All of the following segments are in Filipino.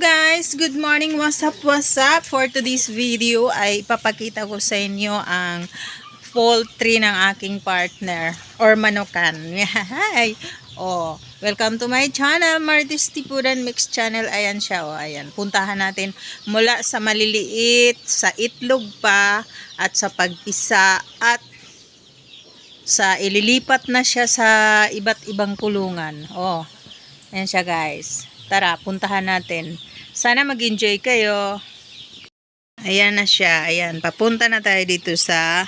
guys, good morning, what's up, what's up? For today's video ay ipapakita ko sa inyo ang poultry ng aking partner or manukan. Hi! Oh, welcome to my channel, Martis Tipuran Mix Channel. Ayan siya, oh, ayan. Puntahan natin mula sa maliliit, sa itlog pa, at sa pagpisa, at sa ililipat na siya sa iba't ibang kulungan. Oh, ayan siya guys. Tara, puntahan natin. Sana mag-enjoy kayo. Ayan na siya. Ayan, papunta na tayo dito sa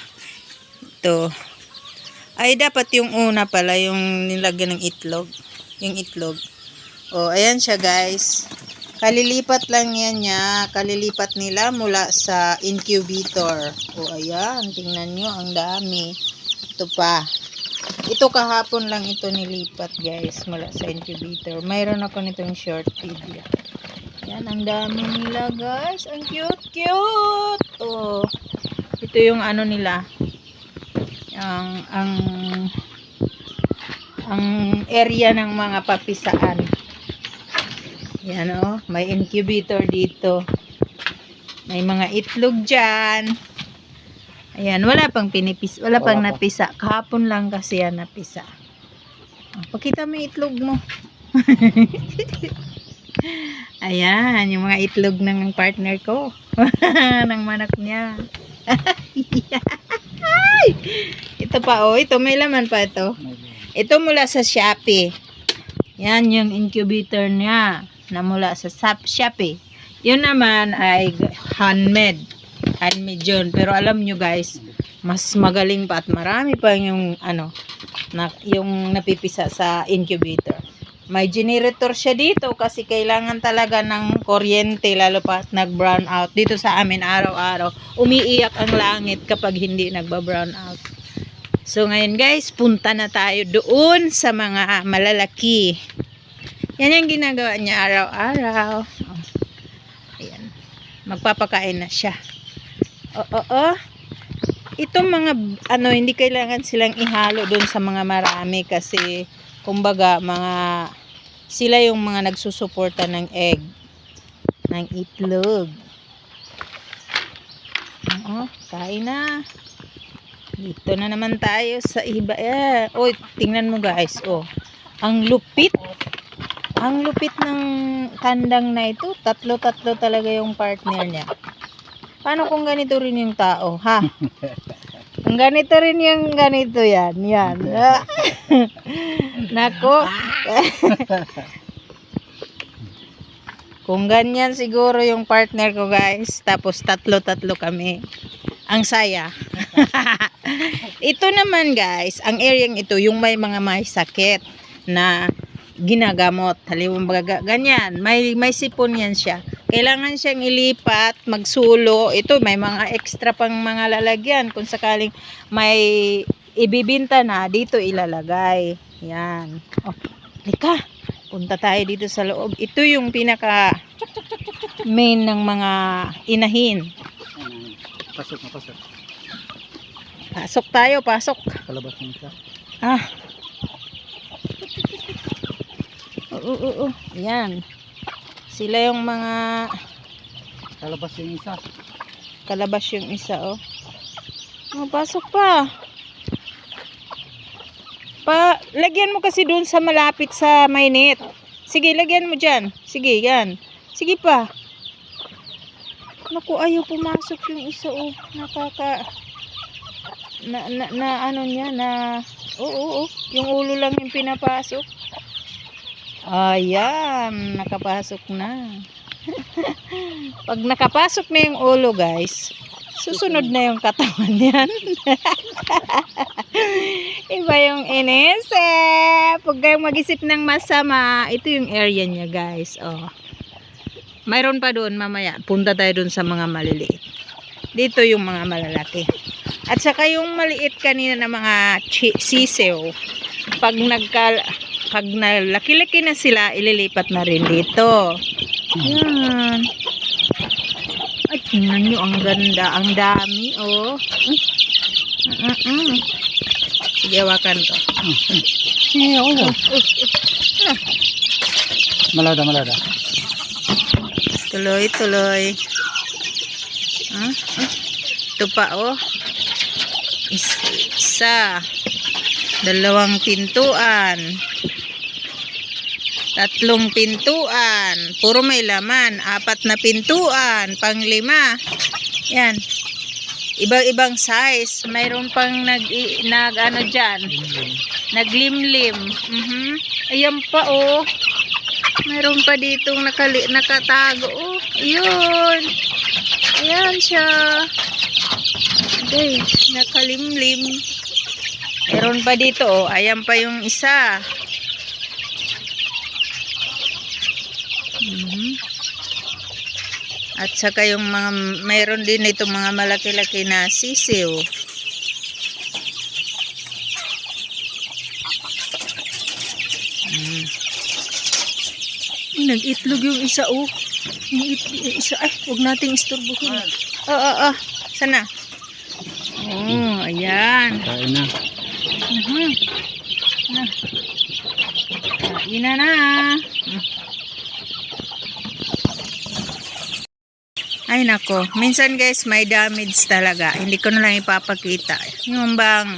ito. Ay, dapat yung una pala, yung nilagyan ng itlog. Yung itlog. O, ayan siya guys. Kalilipat lang yan niya. Kalilipat nila mula sa incubator. O, ayan. Tingnan nyo, ang dami. Ito pa. Ito kahapon lang ito nilipat guys mula sa incubator. Mayroon ako nitong short video. Yan, ang dami nila guys. Ang cute, cute. Oh. Ito yung ano nila. Ang, ang, ang area ng mga papisaan. Yan oh. May incubator dito. May mga itlog dyan. Ayan, wala pang pinipis, wala pang Wala pa. napisa. Kahapon lang kasi yan napisa. Oh, pakita mo itlog mo. Ayan, yung mga itlog ng partner ko. ng manak niya. Ito pa, oh. Ito, may laman pa ito. Ito mula sa Shopee. Yan yung incubator niya na mula sa Shopee. Yun naman ay handmade. Handmade yun. Pero alam nyo guys, mas magaling pa at marami pa yung ano, na, yung napipisa sa incubator. May generator siya dito kasi kailangan talaga ng kuryente lalo pa nag-brown out. Dito sa amin araw-araw, umiiyak ang langit kapag hindi nagba-brown out. So ngayon guys, punta na tayo doon sa mga malalaki. Yan yung ginagawa niya araw-araw. Oh. Magpapakain na siya. Oo, oo. Itong mga, ano, hindi kailangan silang ihalo doon sa mga marami kasi, kumbaga, mga, sila yung mga nagsusuporta ng egg, ng itlog. Oo, kain na. Dito na naman tayo sa iba. Eh, oy, tingnan mo guys, oh. Ang lupit. Ang lupit ng kandang na ito. Tatlo-tatlo talaga yung partner niya. Paano kung ganito rin yung tao, ha? Ganito rin yung ganito yan, yan. Nako. kung ganyan siguro yung partner ko guys, tapos tatlo-tatlo kami. Ang saya. ito naman guys, ang area ito, yung may mga may sakit na ginagamot. Halimbawa ganyan, may may sipon yan siya. Kailangan siyang ilipat, magsulo. Ito may mga extra pang mga lalagyan kung sakaling may ibibinta na dito ilalagay. Yan. Oh, lika. Punta tayo dito sa loob. Ito yung pinaka main ng mga inahin. Pasok na pasok. Pasok tayo, pasok. Palabas mo siya. Ah. Oo, oo, oo. Yan. Sila yung mga Palabas yung isa. kalabas yung isa, oh. Oh, pasok pa. Pa, lagyan mo kasi doon sa malapit sa mainit. Sige, lagyan mo dyan. Sige, yan. Sige pa. Naku, ayaw pumasok yung isa, oh. Nakaka... Na, na, na ano niya, na... Oo, oo, oo. Yung ulo lang yung pinapasok. Ayan, nakapasok na. Pag nakapasok na yung ulo, guys, susunod na yung katawan niyan. Iba yung inisip. Huwag kayong mag-isip ng masama. Ito yung area niya, guys. Oh. Mayroon pa doon mamaya. Punta tayo doon sa mga maliliit. Dito yung mga malalaki. At saka yung maliit kanina na mga sisiw. Pag nagka pag nalaki-laki na sila, ililipat na rin dito. Yan. Tingnan nyo, ang ganda, ang dami, oh. Mm, mm. Sige, hawakan ko. Siya, oo. Malada, malada. Tuloy, tuloy. Ah, ah. Ito pa, oh. Is- Isa. Dalawang pintuan. Tatlong pintuan. Puro may laman. Apat na pintuan. Panglima. Yan. Ibang-ibang size. Mayroon pang nag, nag ano dyan. Naglimlim. Mhm. Ayan pa, oh. Mayroon pa ditong nakali, nakatago. Oh, ayun. Ayan siya. Okay, nakalimlim. Meron pa dito, oh. Ayan pa yung isa. Mhm. At saka yung mga, mayroon din itong mga malaki-laki na sisiw. Mm. Nag-itlog yung isa, oh. Yung it- isa, ay, huwag nating isturbuhin. Oo, oo, oo. Sana? Oh, ayan. Kain na. Mhm. Na. Kain na na. Ay nako, minsan guys may damage talaga. Hindi ko na lang ipapakita. Yung bang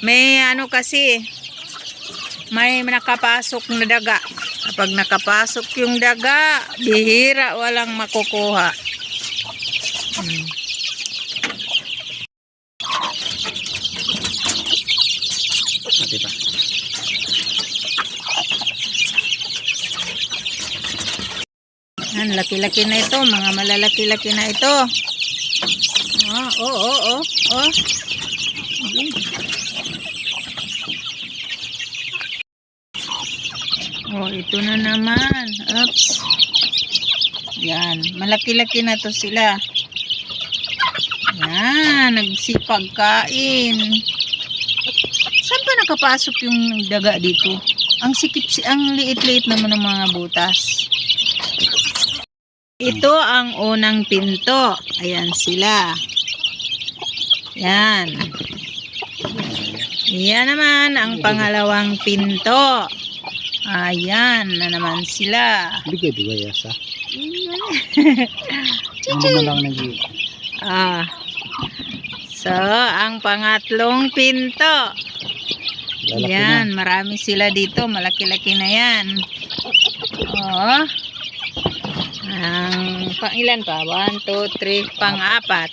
may ano kasi may nakapasok na daga. Kapag nakapasok yung daga, bihira walang makukuha. Hmm. Yan, laki-laki na ito. Mga malalaki-laki na ito. Oh, oh, oh, oh. oh. Sige. Oh, ito na naman. Oops. Yan, malaki-laki na to sila. Yan, nagsipag kain. Saan pa nakapasok yung daga dito? Ang sikip, si ang liit-liit naman ng mga butas. Ito ang unang pinto. Ayan sila. Yan. Yan naman ang pangalawang pinto. Ayan na naman sila. Bigay bigay yasa. Ano na lang nag Ah. So, ang pangatlong pinto. lalaki na. Yan, marami sila dito. Malaki-laki na yan. Oh. Ang pang ilan pa? 1, 2, 3, pang-apat.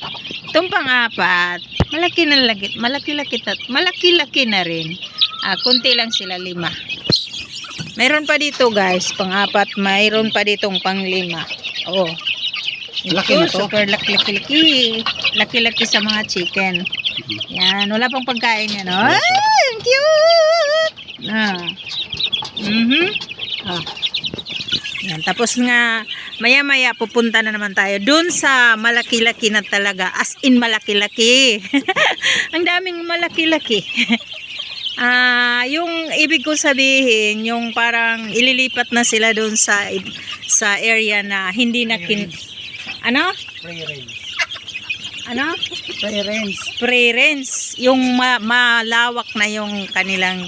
Itong pang-apat, malaki na lagi, malaki-laki na, malaki-laki na rin. Ah, kunti lang sila lima. Meron pa dito guys, pang-apat, mayroon pa ditong pang-lima. Oh. Laki na to. super laki-laki. Laki-laki sa mga chicken. Yan, wala pang pagkain yan. Oh. Ay, cute! Ah. Mhm. Ah. Yan, tapos nga, maya-maya pupunta na naman tayo dun sa malaki-laki na talaga. As in malaki-laki. ang daming malaki-laki. Ah, yung ibig ko sabihin, yung parang ililipat na sila dun sa sa area na hindi na kin ano? Free range. Ano? Free range. Pre-rinse. Yung ma- malawak na yung kanilang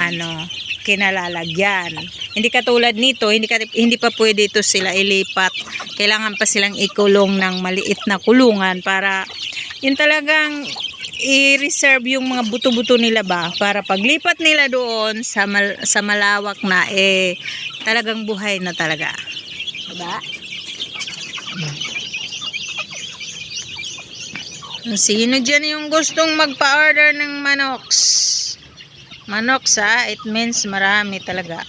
ano, kinalalagyan. Hindi katulad nito, hindi ka, hindi pa pwede ito sila ilipat. Kailangan pa silang ikulong ng maliit na kulungan para yun talagang i-reserve yung mga buto-buto nila ba para paglipat nila doon sa mal- sa malawak na eh talagang buhay na talaga. Diba? Sino dyan yung gustong magpa-order ng manoks? Manoks ha, it means marami talaga.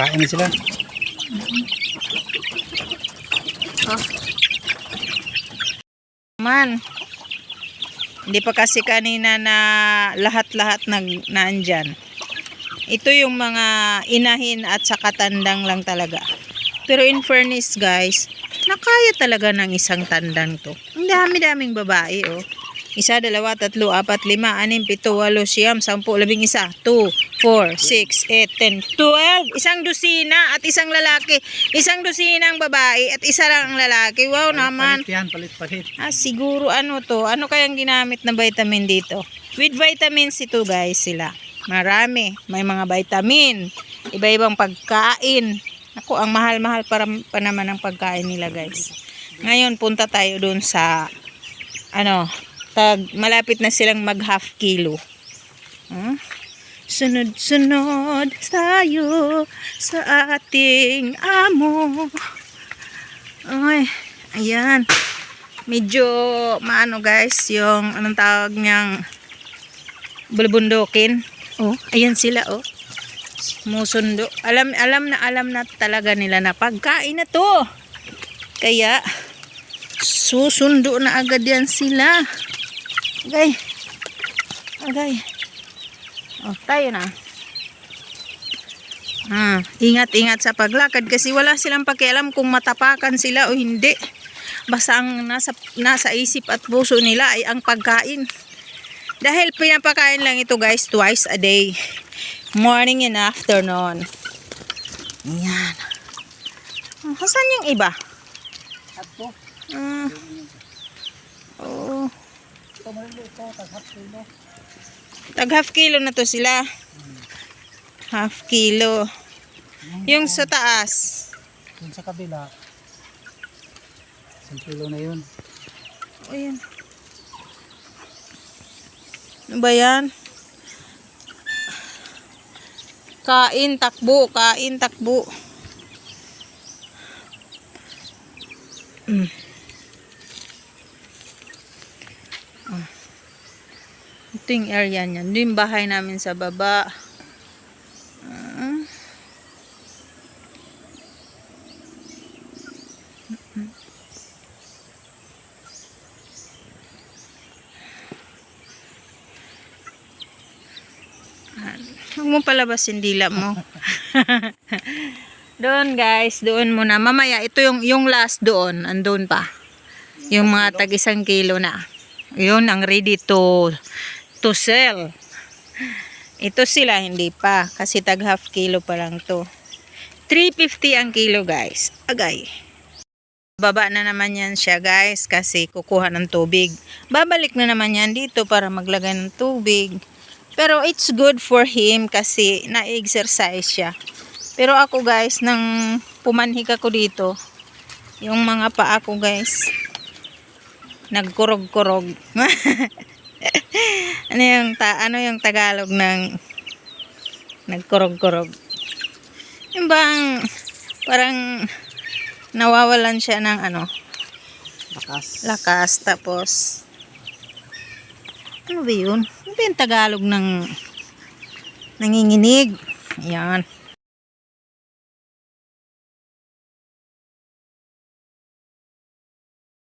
Kumakain na sila. Oh. Man. Hindi pa kasi kanina na lahat-lahat nag naandyan. Ito yung mga inahin at saka tandang lang talaga. Pero in fairness guys, nakaya talaga ng isang tandang to. Ang dami-daming babae oh. Isa, dalawa, tatlo, apat, lima, anim, pito, walo, siyam, sampu, labing isa, two, 4, 6, 8, 10, 12. Isang dosina at isang lalaki. Isang dosina ang babae at isa lang ang lalaki. Wow naman. Palit yan, palit-palit. Ah, siguro ano to? Ano kayang ginamit na vitamin dito? With vitamins ito guys sila. Marami. May mga vitamin. Iba-ibang pagkain. Ako, ang mahal-mahal para pa naman ang pagkain nila guys. Ngayon, punta tayo dun sa ano, tag, malapit na silang mag half kilo. Hmm? Sunod-sunod tayo sa ating amo. Ay, ayan. Medyo maano guys, yung anong tawag niyang bulbundukin. Oh, ayan sila oh. Sumusundo. Alam alam na alam na talaga nila na pagkain na to. Kaya susundo na agad yan sila. Agay. Agay. Oh, tayo na. Ah, ingat-ingat sa paglakad kasi wala silang pakialam kung matapakan sila o hindi. Basta ang nasa, nasa isip at puso nila ay ang pagkain. Dahil pinapakain lang ito guys twice a day. Morning and afternoon. Yan. Ah, Hasan yung iba? At to, Ah. Oo. ito ito. Tag half kilo na to sila. Half kilo. Yung sa taas. Yung sa kabila, isang kilo na yun. Ayan. Ano ba yan? Kain, takbo. Kain, takbo. Mm. Ito yung area niyan. Ito yung bahay namin sa baba. Ah. Huwag mo palabas yung dila mo. doon guys, doon muna. Mamaya, ito yung, yung last doon. Andun pa. Yung mga tag isang kilo na. Yun ang ready to to sell. Ito sila, hindi pa. Kasi tag half kilo pa lang to. 350 ang kilo guys. Agay. Baba na naman yan siya guys kasi kukuha ng tubig. Babalik na naman yan dito para maglagay ng tubig. Pero it's good for him kasi na-exercise siya. Pero ako guys, nang pumanhik ako dito, yung mga paa ko guys, nagkurog-kurog. ano yung ta ano yung Tagalog ng nagkurog-kurog? Yung bang parang nawawalan siya ng ano, Lakas. lakas tapos ano ba yun? Ano ba yung Tagalog ng nanginginig? Ayan.